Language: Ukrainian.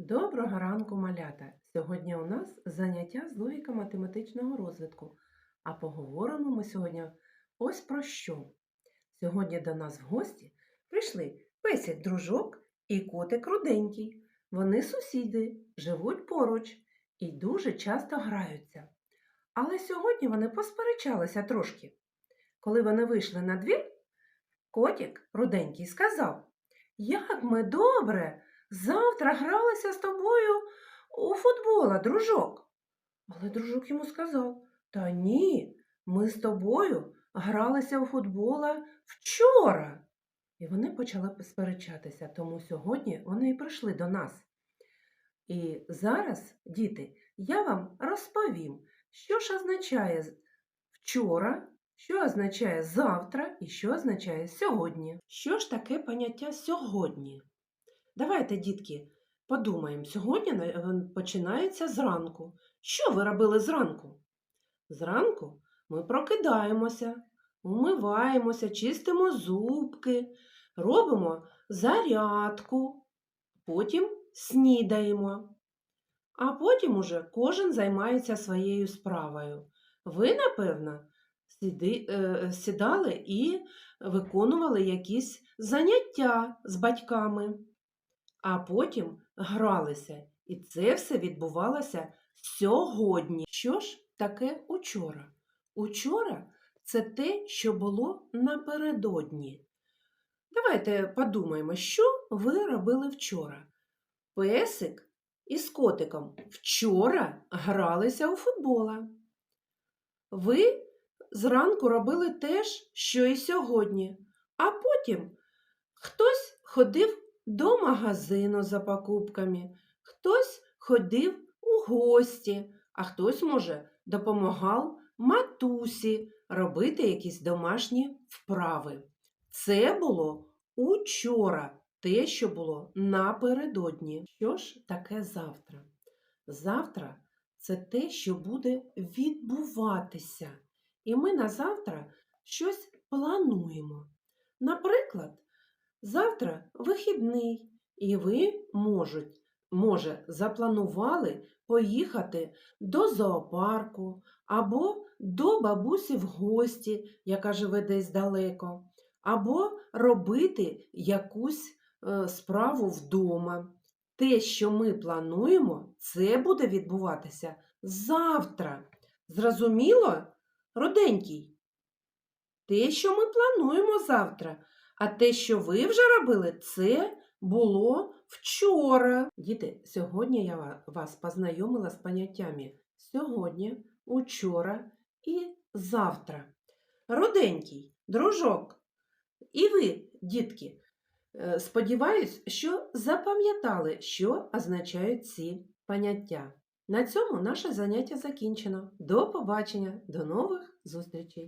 Доброго ранку, малята! Сьогодні у нас заняття з логіко-математичного розвитку. А поговоримо ми сьогодні ось про що. Сьогодні до нас в гості прийшли песик дружок і котик руденький. Вони сусіди, живуть поруч і дуже часто граються. Але сьогодні вони посперечалися трошки. Коли вони вийшли на двір, котик руденький сказав: Як ми добре! Завтра гралися з тобою у футбола, дружок. Але дружок йому сказав: Та ні, ми з тобою гралися у футбола вчора. І вони почали сперечатися, тому сьогодні вони і прийшли до нас. І зараз, діти, я вам розповім, що ж означає вчора, що означає завтра і що означає сьогодні. Що ж таке поняття сьогодні? Давайте, дітки, подумаємо. Сьогодні е, починається зранку. Що ви робили зранку? Зранку ми прокидаємося, умиваємося, чистимо зубки, робимо зарядку, потім снідаємо. А потім уже кожен займається своєю справою. Ви, напевно, е, сідали і виконували якісь заняття з батьками а потім гралися. І це все відбувалося сьогодні. Що ж таке учора? Учора це те, що було напередодні. Давайте подумаємо, що ви робили вчора. Песик із котиком вчора гралися у футбола. Ви зранку робили те ж, що і сьогодні, а потім хтось ходив до магазину за покупками, хтось ходив у гості, а хтось, може, допомагав матусі робити якісь домашні вправи. Це було учора, те, що було напередодні. Що ж таке завтра? Завтра це те, що буде відбуватися. І ми на завтра щось плануємо. Наприклад, Завтра вихідний, і ви можуть, може, запланували поїхати до зоопарку або до бабусі в гості, яка живе десь далеко, або робити якусь е, справу вдома. Те, що ми плануємо, це буде відбуватися завтра. Зрозуміло, роденький? Те, що ми плануємо завтра. А те, що ви вже робили, це було вчора. Діти, сьогодні я вас познайомила з поняттями сьогодні, учора і завтра. Руденький, дружок, і ви, дітки, е, сподіваюсь, що запам'ятали, що означають ці поняття. На цьому наше заняття закінчено. До побачення, до нових зустрічей!